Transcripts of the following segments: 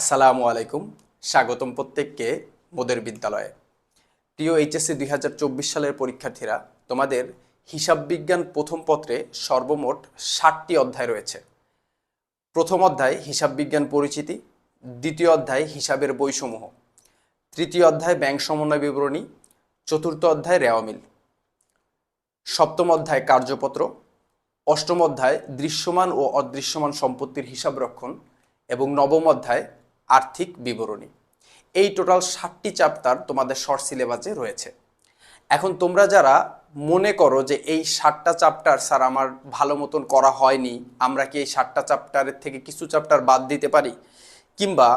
আসসালামু আলাইকুম। স্বাগতম প্রত্যেককে মোদের বিদ্যালয়ে। প্রিয় এইচএসসি দুই হাজার চব্বিশ সালের পরীক্ষার্থীরা, তোমাদের হিসাব বিজ্ঞান প্রথম পত্রে সর্বমোট ষাটটি অধ্যায় রয়েছে। প্রথম অধ্যায় হিসাব বিজ্ঞান পরিচিতি, দ্বিতীয় অধ্যায় হিসাবের বইসমূহ, তৃতীয় অধ্যায় ব্যাংক সমন্বয় বিবরণী, চতুর্থ অধ্যায় রেওয়ামিল সপ্তম অধ্যায় কার্যপত্র, অষ্টম অধ্যায় দৃশ্যমান ও অদৃশ্যমান সম্পত্তির হিসাব রক্ষণ এবং নবম অধ্যায় আর্থিক বিবরণী। এই টোটাল ষাটটি চ্যাপ্টার তোমাদের শর্ট সিলেবাসে রয়েছে। এখন তোমরা যারা মনে করো যে এই ষাটটা চ্যাপ্টার, স্যার, আমার ভালো মতন করা হয়নি, আমরা কি এই ষাটটা চ্যাপ্টারের থেকে কিছু চ্যাপ্টার বাদ দিতে পারি? কিংবা,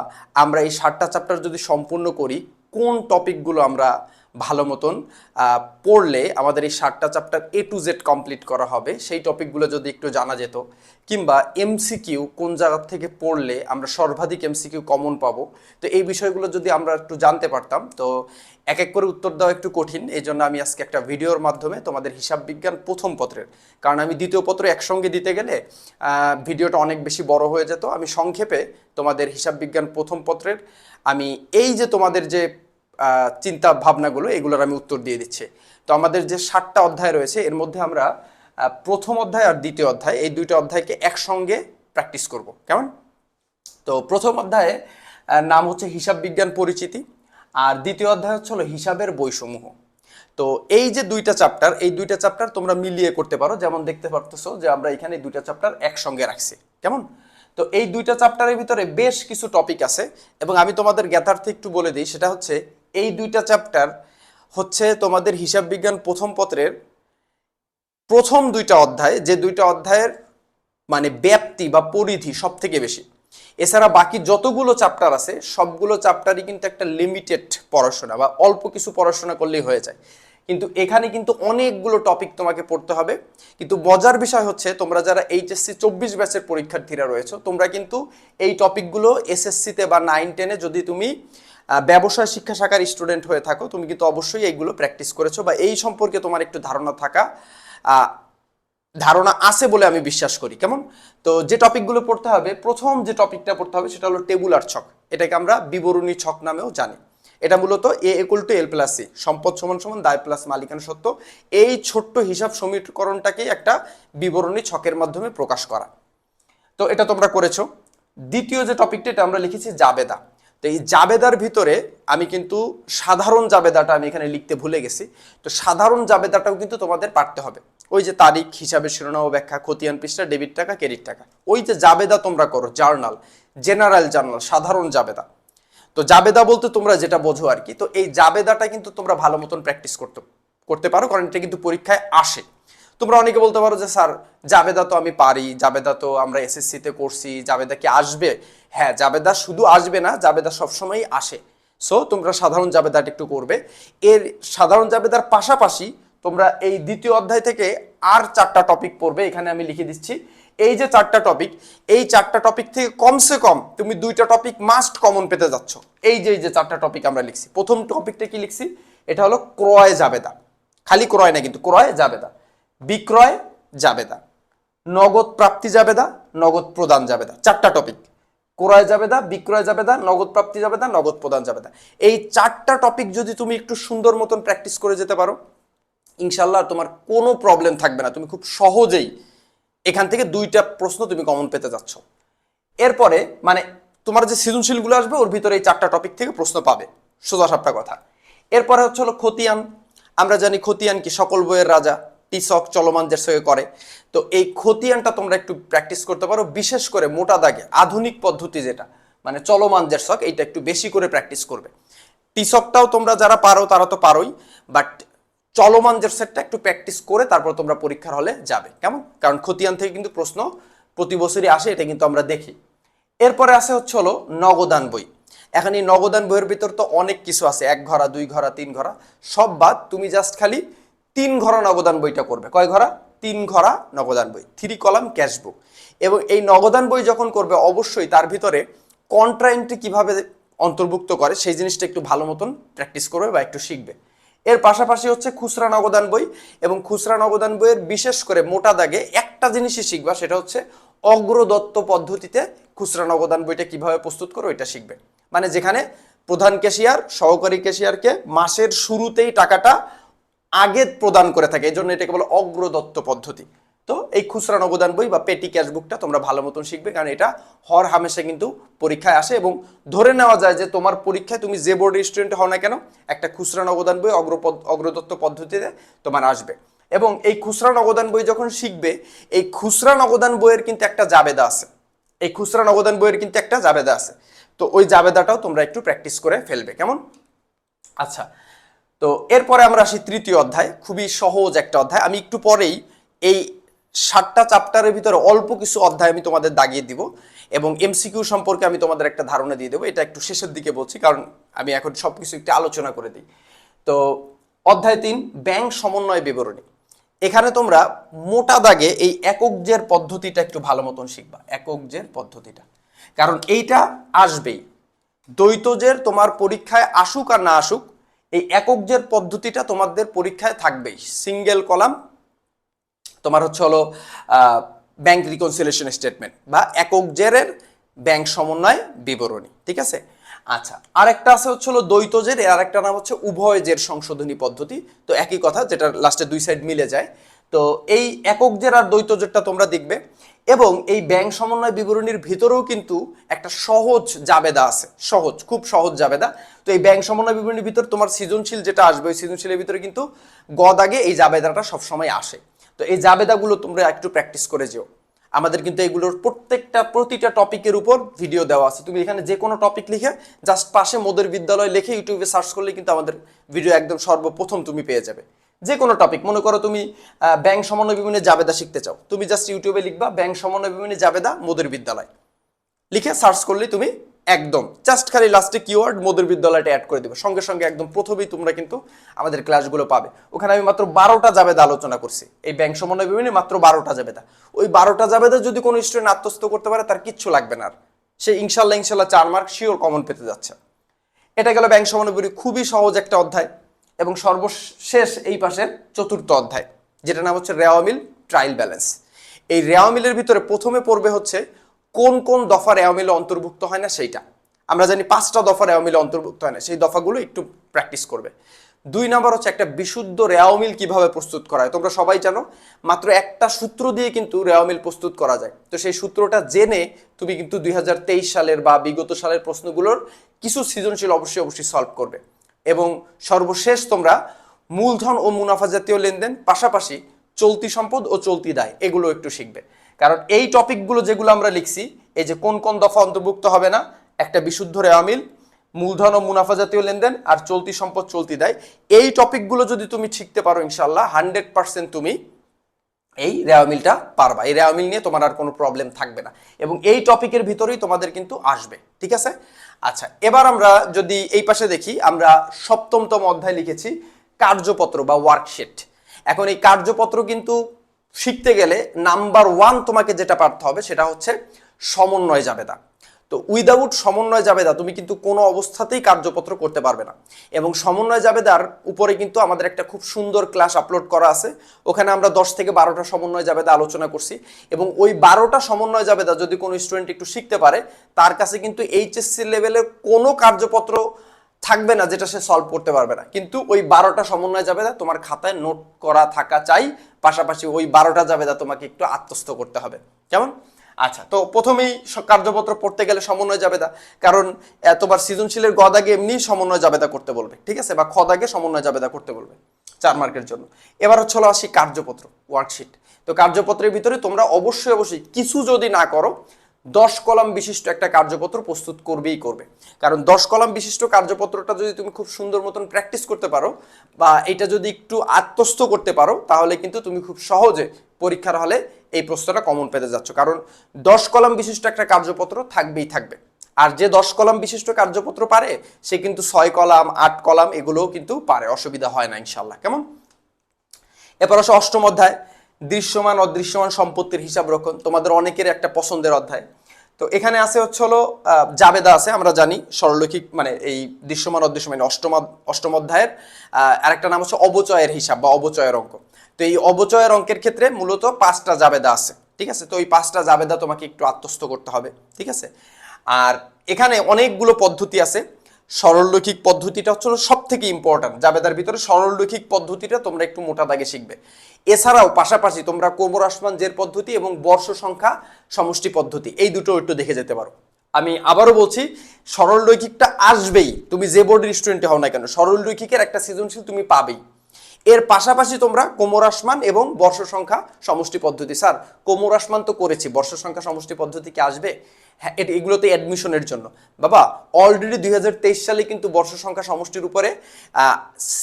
আমরা এই ষাটটা চ্যাপ্টার যদি সম্পূর্ণ করি, কোন টপিকগুলো আমরা ভালো মতন পড়লে আমাদের এই ষাটটা chapter A to Z complete করা হবে। সেই টপিকগুলো যদি একটু জানা যেত, কিংবা এমসিকিউ কোন জায়গা থেকে পড়লে আমরা সর্বাধিক এমসিকিউ কমন পাবো, তো এই বিষয়গুলো যদি আমরা একটু জানতে পারতাম, তো এক এক করে উত্তর দেওয়া একটু কঠিন। এই জন্য আমি আজকে একটা ভিডিওর মাধ্যমে তোমাদের হিসাব বিজ্ঞান প্রথম পত্রের, কারণ আমি দ্বিতীয় পত্র একসঙ্গে দিতে গেলে ভিডিওটা অনেক বেশি বড় হয়ে যেত। আমি সংক্ষেপে তোমাদের হিসাব বিজ্ঞান প্রথম পত্রের, আমি এই যে তোমাদের যে চিন্তা ভাবনাগুলো, এগুলোর আমি উত্তর দিয়ে দিচ্ছি। তো আমাদের যে ষাটটা অধ্যায় রয়েছে, এর মধ্যে আমরা প্রথম অধ্যায় আর দ্বিতীয় অধ্যায়, এই দুইটা অধ্যায়কে একসঙ্গে প্র্যাকটিস করব। কেমন? তো প্রথম অধ্যায়ে নাম হচ্ছে হিসাব বিজ্ঞান পরিচিতি, আর দ্বিতীয় অধ্যায় হচ্ছে হলো হিসাবের বইসমূহ তো এই যে দুইটা চ্যাপ্টার এই দুইটা চ্যাপ্টার তোমরা মিলিয়ে করতে পারো। যেমন দেখতে পারতেছো যে আমরা এখানে দুইটা চ্যাপ্টার একসঙ্গে রাখছি। কেমন? তো এই দুইটা চ্যাপ্টারের ভিতরে বেশ কিছু টপিক আছে, এবং আমি তোমাদের জ্ঞাতার্থে একটু বলে দিই। সেটা হচ্ছে এই দুইটা চ্যাপ্টার হচ্ছে তোমাদের হিসাব বিজ্ঞান প্রথম পত্রের প্রথম দুইটা অধ্যায়, যে দুইটা অধ্যায়ের মানে ব্যাপ্তি বা পরিধি সব থেকে বেশি। এছাড়া বাকি যতগুলো চ্যাপ্টার আছে, সবগুলো চ্যাপ্টারই কিন্তু একটা লিমিটেড পড়াশোনা বা অল্প কিছু পড়াশোনা করলেই হয়ে যায়। কিন্তু এখানে কিন্তু অনেকগুলো টপিক তোমাকে পড়তে হবে। কিন্তু মজার বিষয় হচ্ছে, তোমরা যারা এইচএসসি চব্বিশ ব্যাচের পরীক্ষার্থীরা রয়েছে, তোমরা কিন্তু এই টপিকগুলো এসএসসিতে বা নাইন টেনে যদি তুমি ব্যবসায় শিক্ষা শাখার স্টুডেন্ট হয়ে থাকো, তুমি কিন্তু অবশ্যই এইগুলো প্র্যাকটিস করেছ বা এই সম্পর্কে তোমার একটু ধারণা থাকা ধারণা আছে বলে আমি বিশ্বাস করি, কেমন? তো যে টপিকগুলো পড়তে হবে, প্রথম যে টপিকটা পড়তে হবে সেটা হলো টেবুলার ছক, এটাকে আমরা বিবরণী ছক নামেও জানি। এটা মূলত A equal to L plus C সম্পদ সমান সমান, দায় প্লাস মালিকানা সত্য এই ছোট্ট হিসাব সমীকরণটাকেই একটা বিবরণী ছকের মাধ্যমে প্রকাশ করা। তো এটা তোমরা করেছ। দ্বিতীয় যে টপিকটা এটা আমরা লিখেছি জাবেদা। তো এই জাবেদার ভিতরে আমি কিন্তু সাধারণ জাবেদাটা আমি এখানে লিখতে ভুলে গেছি। তো সাধারণ জাবেদাটাও কিন্তু তোমাদের পারতে হবে। ওই যে তারিখ হিসাবে শিরোনাম, ব্যাখ্যা, খতিয়ান পৃষ্ঠা, ডেবিট টাকা, ক্রেডিট টাকা। ওই যে জাবেদা তোমরা করো, জার্নাল, জেনারেল জার্নাল, সাধারণ জাবেদা। তো জাবেদা বলতে তোমরা যেটা বোঝো আর কি, তো এই জাবেদাটা কিন্তু তোমরা ভালো মতন প্র্যাকটিস করতে করতে পারো, কারণ এটা কিন্তু পরীক্ষায় আসে। তোমরা অনেকে বলতে পারো যে, স্যার, জাবেদা তো আমি পারি, জাবেদা তো আমরা এসএসসিতে করছি, জাবেদা কি আসবে? হ্যাঁ জাবেদা শুধু আসবে না, জাবেদা সবসময়ই আসে। সো তোমরা সাধারণ জাবেদাটা একটু করবে। এর সাধারণ জাবেদার পাশাপাশি তোমরা এই দ্বিতীয় অধ্যায় থেকে আর চারটা টপিক পড়বে, এখানে আমি লিখে দিচ্ছি। এই যে চারটা টপিক এই চারটা টপিক থেকে কমসে কম তুমি দুইটা টপিক মাস্ট কমন পেতে যাচ্ছ। এই যে এই যে চারটা টপিক আমরা লিখছি। প্রথম টপিকটা কি লিখছি? এটা হলো ক্রয় জাবেদা। খালি ক্রয় না, কিন্তু ক্রয় জাবেদা। বিক্রয় জাবেদা, নগদ প্রাপ্তি জাবেদা, নগদ প্রদান জাবেদা, চারটা টপিক ক্রয় জাবেদা, বিক্রয় জাবেদা, নগদ প্রাপ্তি জাবেদা, নগদ প্রদান জাবেদা। এই চারটা টপিক যদি তুমি একটু সুন্দর মতন প্র্যাকটিস করে যেতে পারো ইনশাল্লাহ তোমার কোনো প্রবলেম থাকবে না। তুমি খুব সহজেই এখান থেকে দুইটা প্রশ্ন তুমি কমন পেতে যাচ্ছ। এরপরে মানে তোমার যে সৃজনশীলগুলো আসবে, ওর ভিতরে এই চারটা টপিক থেকে প্রশ্ন পাবে। সোজা সাপটা কথা। এরপরে হচ্ছে হলো খতিয়ান। আমরা জানি খতিয়ান কি? সকল বইয়ের রাজা। টিসক চলমান সঙ্গে করে। তো এই খতিয়ানটা তোমরা একটু প্র্যাকটিস করতে পারো, বিশেষ করে মোটা দাগে, আধুনিক পদ্ধতি যেটা মানে চলমান শখ, এইটা একটু বেশি করে প্র্যাকটিস করবে। টিসকটাও তোমরা যারা পারো, তারা তো পারোই বাট চলমান যে সেটটা একটু প্র্যাকটিস করে তারপর তোমরা পরীক্ষার হলে যাবে। কেমন? কারণ খতিয়ান থেকে কিন্তু প্রশ্ন প্রতি বছরই আসে, এটা কিন্তু আমরা দেখি। এরপরে আসে হচ্ছে হলো নগদান বই। এখন এই নগদান বইয়ের ভিতর তো অনেক কিছু আছে, এক ঘরা, দুই ঘরা, তিন ঘরা, সব বাদ, তুমি জাস্ট খালি তিন ঘরা নগদান বইটা করবে। কয় ঘরা? তিন ঘরা নগদান বই। থ্রি কলাম ক্যাশ বুক এবং এই নগদান বই যখন করবে, অবশ্যই তার ভিতরে কন্ট্রা এন্ট্রি কীভাবে অন্তর্ভুক্ত করে, সেই জিনিসটা একটু ভালো মতন প্র্যাকটিস করবে বা একটু শিখবে। এর পাশাপাশি হচ্ছে খুচরা নগদান বই এবং খুচরা নগদান বইয়ের বিশেষ করে মোটা দাগে একটা জিনিসই শিখবা, সেটা হচ্ছে অগ্রদত্ত পদ্ধতিতে খুচরা নগদান বইটা কীভাবে প্রস্তুত করো এটা শিখবে। মানে যেখানে প্রধান ক্যাশিয়ার সহকারী ক্যাশিয়ারকে মাসের শুরুতেই টাকাটা আগে প্রদান করে থাকে এই জন্য এটাকে বলে অগ্রদত্ত পদ্ধতি। তো এই খুচরা নগদান বই বা পেটি ক্যাশ বুকটা তোমরা ভালো মতন শিখবে, কারণ এটা হর হামেশা কিন্তু পরীক্ষায় আসে এবং ধরে নেওয়া যায় যে তোমার পরীক্ষায় তুমি যে বোর্ডের স্টুডেন্ট হও না কেন, একটা খুচরা নগদান বই অগ্রপদ অগ্রদত্ত পদ্ধতিতে তোমার আসবে। এবং এই খুচরা নগদান বই যখন শিখবে, এই খুচরা নগদান বইয়ের কিন্তু একটা জাবেদা আছে। এই খুচরা নগদান বইয়ের কিন্তু একটা জাবেদা আছে। তো ওই জাবেদাটাও তোমরা একটু প্র্যাকটিস করে ফেলবে, কেমন? আচ্ছা তো এরপরে আমরা আসি তৃতীয় অধ্যায়, খুবই সহজ একটা অধ্যায়। আমি একটু পরেই এই ষাটটা চ্যাপ্টারের ভিতরে অল্প কিছু অধ্যায় আমি তোমাদের দাগিয়ে দিব এবং এমসিকিউ সম্পর্কে আমি তোমাদের একটা ধারণা দিয়ে দেবো। এটা একটু শেষের দিকে বলছি, কারণ আমি এখন সব কিছু একটু আলোচনা করে দিই। তো অধ্যায় তিন, ব্যাংক সমন্বয় বিবরণী। এখানে তোমরা মোটা দাগে এই একক পদ্ধতিটা একটু ভালো মতন শিখবা। একক পদ্ধতিটা। কারণ এইটা আসবেই। দ্বৈতজের তোমার পরীক্ষায় আসুক আর না আসুক এই একক জের পদ্ধতিটা তোমাদের পরীক্ষায় থাকবেই। সিঙ্গেল কলাম তোমার হচ্ছে হলো ব্যাংক রিকনসিলেশন স্টেটমেন্ট বা একক জেরের ব্যাংক সমন্বয় বিবরণী, ঠিক আছে? আচ্ছা আরেকটা আছে হচ্ছে হলো দ্বৈত জের, এর আরেকটা নাম হচ্ছে উভয় জের সংশোধনী পদ্ধতি। তো একই কথা, যেটা লাস্টে দুই সাইড মিলে যায়। তো এই একক জের আর দ্বৈত জেরটা তোমরা দেখবে। এবং এই ব্যাংক সমন্বয় বিবরণীর ভিতরেও কিন্তু একটা সহজ জাবেদা আছে। সহজ, খুব সহজ জাবেদা। তো এই ব্যাংক সমন্বয় বিবরণীর ভিতর তোমার সৃজনশীল যেটা আসবে, ওই সৃজনশীলের ভিতরে কিন্তু গদ আগে এই জাবেদাটা সবসময় আসে। তো এই জাবেদাগুলো তোমরা একটু প্র্যাকটিস করে যেও। আমাদের কিন্তু এগুলোর প্রত্যেকটা, প্রতিটা টপিকের উপর ভিডিও দেওয়া আছে। তুমি এখানে যে কোনো টপিক লিখে জাস্ট পাশে মোদের বিদ্যালয় লিখে ইউটিউবে সার্চ করলে কিন্তু আমাদের ভিডিও একদম সর্বপ্রথম তুমি পেয়ে যাবে। যে কোনো টপিক মনে করো তুমি ব্যাংক সমন্বয় বিভিন্ন জাবেদা শিখতে চাও। তুমি জাস্ট ইউটিউবে লিখবা, ব্যাংক সমন্বয় বিভিন্ন জাবেদা মোদের বিদ্যালয়। লিখে সার্চ করলে তুমি একদম জাস্ট খালি লাস্টে কিওয়ার্ড মোদের বিদ্যালয়টা অ্যাড করে দেবে। সঙ্গে সঙ্গে একদম প্রথমেই তোমরা কিন্তু আমাদের ক্লাসগুলো পাবে। ওখানে আমি মাত্র বারোটা জাবেদা আলোচনা করছি। এই ব্যাংক সমন্বয় বিভিন্ন মাত্র বারোটা জাবেদা। ওই বারোটা জাবেদা যদি কোনো স্টুডেন্ট আত্মস্থ করতে পারে, তার কিচ্ছু লাগবে না আর। সে ইনশাল্লাহ ইনশাল্লাহ চার মার্ক শিওর কমন পেতে যাচ্ছে। এটা গেল ব্যাংক সমন্বয় খুবই সহজ একটা অধ্যায়। এবং সর্বশেষ এই পাশের চতুর্থ অধ্যায় যেটা নাম হচ্ছে রেওয়ামিল ট্রায়াল ব্যালেন্স। এই রেওয়ামিলের ভিতরে প্রথমে পড়বে হচ্ছে কোন কোন দফা রেওয়ামিলে অন্তর্ভুক্ত হয় না সেইটা। আমরা জানি পাঁচটা দফা রেওয়ামিলে অন্তর্ভুক্ত হয় না, সেই দফাগুলো একটু প্র্যাকটিস করবে। দুই নাম্বার হচ্ছে একটা বিশুদ্ধ রেওয়ামিল কীভাবে প্রস্তুত করা হয়, তোমরা সবাই জানো, মাত্র একটা সূত্র দিয়ে কিন্তু রেওয়ামিল প্রস্তুত করা যায়। তো সেই সূত্রটা জেনে তুমি কিন্তু দুই হাজার তেইশ সালের বা বিগত সালের প্রশ্নগুলোর কিছু সৃজনশীল অবশ্যই অবশ্যই সলভ করবে। এবং সর্বশেষ তোমরা মূলধন ও মুনাফা জাতীয় লেনদেন, পাশাপাশি চলতি সম্পদ ও চলতি দায়, এগুলো একটু শিখবে। কারণ এই টপিকগুলো যেগুলো আমরা লিখছি, এই যে কোন কোন দফা অন্তর্ভুক্ত হবে না, একটা বিশুদ্ধ রেওয়ামিল মূলধন ও মুনাফা জাতীয় লেনদেন আর চলতি সম্পদ, চলতি দেয়, এই টপিকগুলো যদি তুমি শিখতে পারো ইনশাল্লাহ হান্ড্রেড পার্সেন্ট তুমি এই রেওয়ামিলটা পারবা। এই রেওয়ামিল নিয়ে তোমার আর কোনো প্রবলেম থাকবে না। এবং এই টপিকের ভিতরেই তোমাদের কিন্তু আসবে। ঠিক আছে? আচ্ছা এবার আমরা যদি এই পাশে দেখি, আমরা সপ্তমতম অধ্যায় লিখেছি, কার্যপত্র বা ওয়ার্কশিট এখন এই কার্যপত্র কিন্তু শিখতে গেলে নাম্বার ওয়ান তোমাকে যেটা পারতে হবে সেটা হচ্ছে সমন্বয় যাবে তো উইদাউট সমন্বয় জাবেদা তুমি কিন্তু কোনো অবস্থাতেই কার্যপত্র করতে পারবে না। এবং সমন্বয় জাবেদার উপরে কিন্তু আমাদের একটা খুব সুন্দর ক্লাস আপলোড করা আছে। ওখানে আমরা দশ থেকে বারোটা সমন্বয় জাবেদা আলোচনা করছি। এবং ওই বারোটা সমন্বয় জাবেদা যদি কোনো স্টুডেন্ট একটু শিখতে পারে, তার কাছে কিন্তু এইচএসসি লেভেলের কোনো কার্যপত্র থাকবে না যেটা সে সলভ করতে পারবে না। কিন্তু ওই বারোটা সমন্বয় জাবেদা তোমার খাতায় নোট করা থাকা চাই। পাশাপাশি ওই বারোটা জাবেদা তোমাকে একটু আত্মস্থ করতে হবে। কেমন? আচ্ছা তো প্রথমেই কার্যপত্র পড়তে গেলে সমন্বয় যাবে জাবেদা। কারণ এতবার সৃজনশীলের গদাগে এমনি সমন্বয় যাবে জাবেদা করতে বলবে, ঠিক আছে? বা খদাগে সমন্বয় জাবেদা করতে বলবে, চার মার্কের জন্য। এবার হচ্ছে হলো আসি কার্যপত্র ওয়ার্কশিট তো কার্যপত্রের ভিতরে তোমরা অবশ্যই অবশ্যই কিছু যদি না করো, দশ কলাম বিশিষ্ট একটা কার্যপত্র প্রস্তুত করবেই করবে। কারণ দশ কলাম বিশিষ্ট কার্যপত্রটা যদি তুমি খুব সুন্দর মতন প্র্যাকটিস করতে পারো, বা এটা যদি একটু আত্মস্থ করতে পারো, তাহলে কিন্তু তুমি খুব সহজে পরীক্ষার হলে এই প্রশ্নটা কমন পেতে যাচ্ছ। কারণ দশ কলাম বিশিষ্ট একটা কার্যপত্র থাকবেই থাকবে। আর যে দশ কলাম বিশিষ্ট কার্যপত্র পারে, সে কিন্তু ছয় কলাম, আট কলাম এগুলোও কিন্তু পারে। অসুবিধা হয় না ইনশাল্লাহ কেমন? এরপর আসে অষ্টম অধ্যায়। দৃশ্যমান, অদৃশ্যমান সম্পত্তির হিসাব রক্ষণ। তোমাদের অনেকের একটা পছন্দের অধ্যায়। তো এখানে আছে হচ্ছে হলো জাবেদা আছে, আমরা জানি। সরলরৈখিক মানে এই দৃশ্যমান, অদৃশ্যমান, অষ্টম অষ্টম অধ্যায়ের আরেকটা নাম হচ্ছে অবচয়ের হিসাব বা অবচয়ের অঙ্ক। তো এই অবচয়ের অঙ্কের ক্ষেত্রে মূলত পাঁচটা জাবেদা আছে, ঠিক আছে? তো ওই পাঁচটা জাবেদা তোমাকে একটু আত্মস্থ করতে হবে, ঠিক আছে? আর এখানে অনেকগুলো পদ্ধতি আছে। সরলরৈখিক পদ্ধতিটা হচ্ছে সব থেকে ইম্পর্ট্যান্ট জাবেদার ভিতরে সরলরৈখিক পদ্ধতিটা তোমরা একটু মোটা দাগে শিখবে। এছাড়াও পাশাপাশি তোমরা কোমর আসমান জের পদ্ধতি এবং বর্ষ সংখ্যা সমষ্টি পদ্ধতি, এই দুটো একটু দেখে যেতে পারো। আমি আবারও বলছি সরল রৈখিকটা আসবেই। তুমি যে বোর্ডের স্টুডেন্ট হও না কেন সরল রৈখিকের একটা সৃজনশীল তুমি পাবেই। এর পাশাপাশি তোমরা কোমর আসমান এবং বর্ষ সংখ্যা সমষ্টি পদ্ধতি। স্যার, কোমর আসমান তো করেছি, বর্ষ সংখ্যা সমষ্টি পদ্ধতি কি আসবে? হ্যাঁ এটা এগুলোতে অ্যাডমিশনের জন্য। বাবা অলরেডি দুই হাজার তেইশ সালে কিন্তু বর্ষ সংখ্যা সমষ্টির উপরে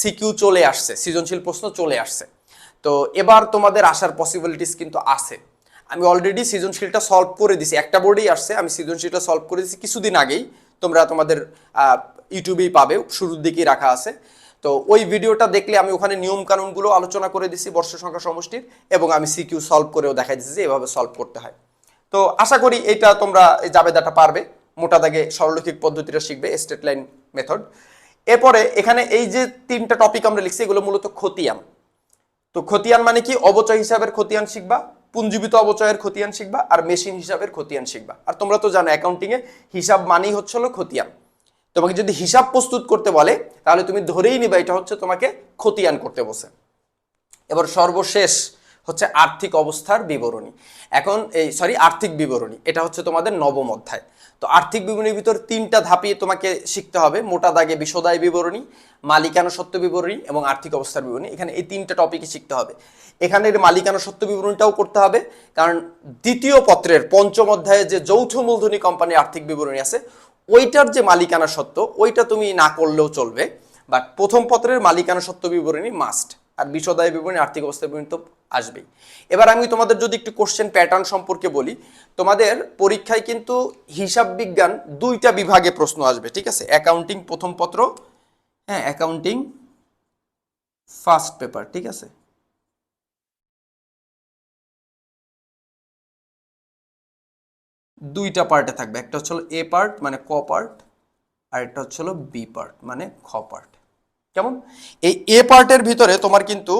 সিকিউ চলে আসছে, সৃজনশীল প্রশ্ন চলে আসছে। তো এবার তোমাদের আসার পসিবিলিটিস কিন্তু আছে। আমি অলরেডি সৃজনশীলটা সলভ করে দিছি, একটা বোর্ডেই আসছে, আমি সৃজনশীলটা সলভ করে দিছি কিছুদিন আগেই। তোমরা তোমাদের ইউটিউবেই পাবে, শুরুর দিকেই রাখা আছে। তো ওই ভিডিওটা দেখলে আমি ওখানে নিয়ম কানুনগুলো আলোচনা করে দিছি বর্ষ সংখ্যা সমষ্টির এবং আমি সিকিউ সলভ করেও দেখাই দিচ্ছি যে এভাবে সলভ করতে হয়। তো আশা করি এটা তোমরা এই জাবেদাটা পারবে, মোটা দাগে সরলরৈখিক পদ্ধতিটা শিখবে স্টেট লাইন মেথড এরপরে এখানে এই যে তিনটা টপিক আমরা লিখছি, এগুলো মূলত খতিয়ান। তো খতিয়ান মানে কি? অবচয় হিসাবের খতিয়ান শিখবা পুঞ্জীবিত অবচয়ের খতিয়ান শিখবা, আর মেশিন হিসাবের খতিয়ান শিখবা। আর তোমরা তো জানো অ্যাকাউন্টিংয়ে হিসাব মানেই হচ্ছে হলো খতিয়ান। তোমাকে যদি হিসাব প্রস্তুত করতে বলে, তাহলে তুমি ধরেই নিবা এটা হচ্ছে তোমাকে খতিয়ান করতে বসে এবার সর্বশেষ হচ্ছে আর্থিক অবস্থার বিবরণী। এখন এই সরি আর্থিক বিবরণী, এটা হচ্ছে তোমাদের নবম অধ্যায়। তো আর্থিক বিবরণীর ভিতর তিনটা ধাপিয়ে তোমাকে শিখতে হবে, মোটা দাগে বিশদায় বিবরণী, মালিকানা সত্য বিবরণী এবং আর্থিক অবস্থার বিবরণী। এখানে এই তিনটা টপিকই শিখতে হবে। এখানের মালিকানা সত্য বিবরণীটাও করতে হবে, কারণ দ্বিতীয় পত্রের পঞ্চম অধ্যায়ে যে যৌথ মূলধনী কোম্পানির আর্থিক বিবরণী আছে ওইটার যে মালিকানা সত্য, ওইটা তুমি না করলেও চলবে। বাট প্রথম পত্রের মালিকানা সত্য বিবরণী মাস্ট আর বিশদায় বিবরণী, আর্থিক অবস্থা বিবরণী তো আসবেই। এবার আমি তোমাদের যদি একটু কোশ্চেন প্যাটার্ন সম্পর্কে বলি, তোমাদের পরীক্ষায় কিন্তু হিসাব বিজ্ঞান দুইটা বিভাগে প্রশ্ন আসবে, ঠিক আছে? অ্যাকাউন্টিং প্রথম পত্র হ্যাঁ অ্যাকাউন্টিং ফার্স্ট পেপার ঠিক আছে? দুইটা পার্টে থাকবে। একটা হচ্ছে এ পার্ট মানে ক পার্ট, আর একটা হচ্ছে হলো বি পার্ট মানে খ পার্ট। কেমন? এই এ পার্টের ভিতরে তোমার কিন্তু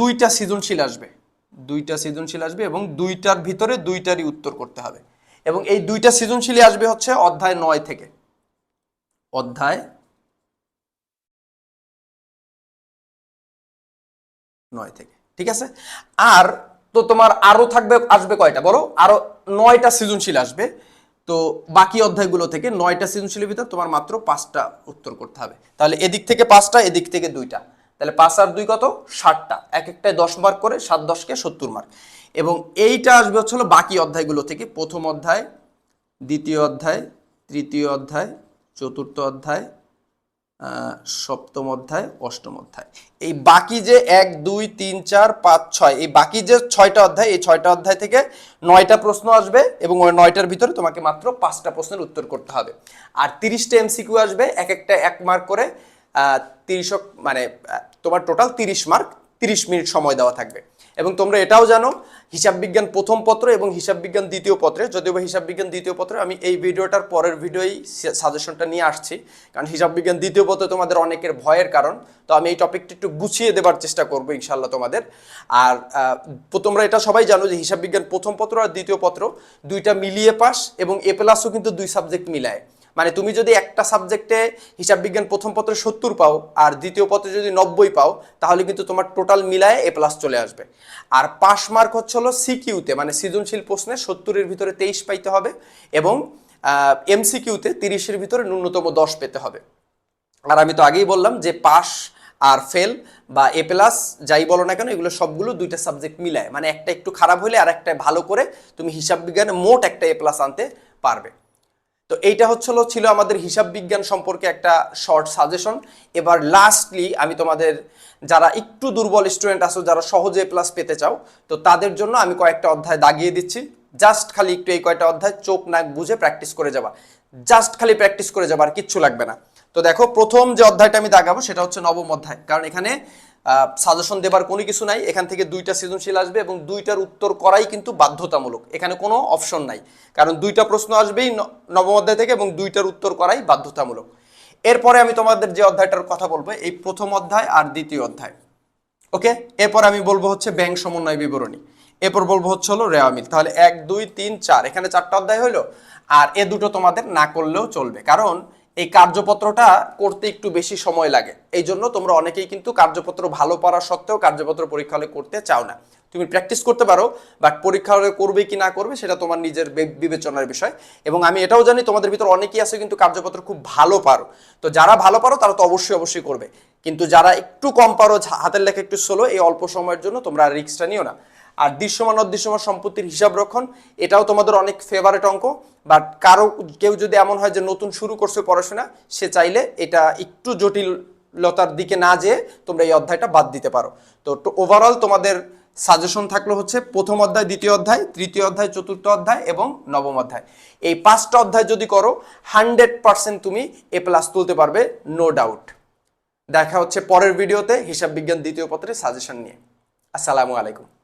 দুইটা সৃজনশীল আসবে। দুইটা সৃজনশীল আসবে এবং দুইটার ভিতরে দুইটারই উত্তর করতে হবে। এবং এই দুইটা সৃজনশীলই আসবে হচ্ছে অধ্যায় নয় থেকে। অধ্যায় নয় থেকে। ঠিক আছে? আর তো তোমার আরও থাকবে, আসবে কয়টা? বলো, আরও নয়টা সৃজনশীল আসবে। তো বাকি অধ্যায়গুলো থেকে নয়টা সৃজনশীলের ভিতর তোমার মাত্র পাঁচটা উত্তর করতে হবে। তাহলে এদিক থেকে পাঁচটা, এদিক থেকে দুইটা। তাহলে পাঁচ আর দুই কত? ষাটটা। এক একটায় দশ মার্ক করে সাত দশকে সত্তর মার্ক এবং এইটা আসবে হচ্ছে হলো বাকি অধ্যায়গুলো থেকে। প্রথম অধ্যায়, দ্বিতীয় অধ্যায়, তৃতীয় অধ্যায়, চতুর্থ অধ্যায় সপ্তম অধ্যায়, অষ্টম অধ্যায়। এই বাকি যে এক, দুই, তিন, চার, পাঁচ, ছয়, এই বাকি যে ছয়টা অধ্যায়, এই ছয়টা অধ্যায় থেকে নয়টা প্রশ্ন আসবে এবং ওই নয়টার ভিতরে তোমাকে মাত্র পাঁচটা প্রশ্নের উত্তর করতে হবে। আর তিরিশটা এমসিকিউ আসবে, এক একটা এক মার্ক করে তিরিশ মানে তোমার টোটাল তিরিশ মার্ক তিরিশ মিনিট সময় দেওয়া থাকবে। এবং তোমরা এটাও জানো, হিসাব বিজ্ঞান প্রথম পত্র এবং হিসাব বিজ্ঞান দ্বিতীয় পত্রে। যদিও বা হিসাব বিজ্ঞান দ্বিতীয় পত্রে, আমি এই ভিডিওটার পরের ভিডিওই সাজেশনটা নিয়ে আসছি। কারণ হিসাব বিজ্ঞান দ্বিতীয় পত্রে তোমাদের অনেকের ভয়ের কারণ। তো আমি এই টপিকটা একটু গুছিয়ে দেবার চেষ্টা করব ইনশাল্লাহ তোমাদের। আর তোমরা এটা সবাই জানো যে হিসাব বিজ্ঞান প্রথম পত্র আর দ্বিতীয় পত্র দুইটা মিলিয়ে পাস এবং এ প্লাসও কিন্তু দুই সাবজেক্ট মিলায়। মানে তুমি যদি একটা সাবজেক্টে হিসাব বিজ্ঞান প্রথম পত্রে সত্তর পাও আর দ্বিতীয় পত্রে যদি নব্বই পাও, তাহলে কিন্তু তোমার টোটাল মিলায় এ প্লাস চলে আসবে। আর পাস মার্ক হচ্ছে হলো সিকিউতে মানে সৃজনশীল প্রশ্নে সত্তরের ভিতরে তেইশ পাইতে হবে এবং এমসিকিউতে তিরিশের ভিতরে ন্যূনতম দশ পেতে হবে। আর আমি তো আগেই বললাম যে পাস আর ফেল বা এ প্লাস যাই বলো না কেন, এগুলো সবগুলো দুইটা সাবজেক্ট মিলায়। মানে একটা একটু খারাপ হলে আর একটা ভালো করে তুমি হিসাব বিজ্ঞানে মোট একটা এ প্লাস আনতে পারবে। তো এইটা হচ্ছিল ছিল আমাদের হিসাব বিজ্ঞান সম্পর্কে একটা শর্ট সাজেশন এবার লাস্টলি আমি তোমাদের যারা একটু দুর্বল স্টুডেন্ট আছো, যারা সহজে প্লাস পেতে চাও, তো তাদের জন্য আমি কয়েকটা অধ্যায় দাগিয়ে দিচ্ছি। জাস্ট খালি একটু এই কয়টা অধ্যায়, চোখ নাক বুঝে প্র্যাকটিস করে যাবা। জাস্ট খালি প্র্যাকটিস করে যাবা, আর কিচ্ছু লাগবে না। তো দেখো, প্রথম যে অধ্যায়টা আমি দাগাবো, সেটা হচ্ছে নবম অধ্যায়। কারণ এখানে সাজেশন দেবার কোনো কিছু নাই। এখান থেকে দুইটা সৃজনশীল আসবে এবং দুইটার উত্তর করাই কিন্তু বাধ্যতামূলক। এখানে কোনো অপশন নাই। কারণ দুইটা প্রশ্ন আসবেই নবম অধ্যায় থেকে এবং দুইটার উত্তর করাই বাধ্যতামূলক। এরপরে আমি তোমাদের যে অধ্যায়টার কথা বলব, এই প্রথম অধ্যায় আর দ্বিতীয় অধ্যায়। ওকে? এরপর আমি বলব হচ্ছে ব্যাংক সমন্বয় বিবরণী। এরপর বলব হচ্ছে হলো রেওয়া মিল। তাহলে এক, দুই, তিন, চার। এখানে চারটা অধ্যায় হলো। আর এ দুটো তোমাদের না করলেও চলবে। কারণ এই কার্যপত্রটা করতে একটু বেশি সময় লাগে। এই জন্য তোমরা অনেকেই কিন্তু কার্যপত্র ভালো পড়া সত্ত্বেও কার্যপত্র পরীক্ষা হলে করতে চাও না। তুমি প্র্যাকটিস করতে পারো বাট পরীক্ষা হলে করবে কি না করবে সেটা তোমার নিজের বিবেচনার বিষয়। এবং আমি এটাও জানি তোমাদের ভিতর অনেকেই আছে কিন্তু কার্যপত্র খুব ভালো পারো। তো যারা ভালো পারো তারা তো অবশ্যই অবশ্যই করবে। কিন্তু যারা একটু কম পারো হাতের লেখা একটু স্লো এই অল্প সময়ের জন্য তোমরা রিস্কটা নিও না। আর দৃশ্যমান, অদৃশ্যমান সম্পত্তির হিসাব রক্ষণ, এটাও তোমাদের অনেক ফেভারেট অঙ্ক। বাট কারও, কেউ যদি এমন হয় যে নতুন শুরু করছে পড়াশোনা, সে চাইলে এটা একটু জটিলতার দিকে না যেয়ে তোমরা এই অধ্যায়টা বাদ দিতে পারো। তো ওভারঅল তোমাদের সাজেশন থাকল হচ্ছে প্রথম অধ্যায়, দ্বিতীয় অধ্যায়, তৃতীয় অধ্যায়, চতুর্থ অধ্যায় এবং নবম অধ্যায়। এই পাঁচটা অধ্যায় যদি করো হান্ড্রেড পার্সেন্ট তুমি এ প্লাস তুলতে পারবে নো ডাউট দেখা হচ্ছে পরের ভিডিওতে হিসাব বিজ্ঞান দ্বিতীয় পত্রে সাজেশন নিয়ে। আসসালামু আলাইকুম।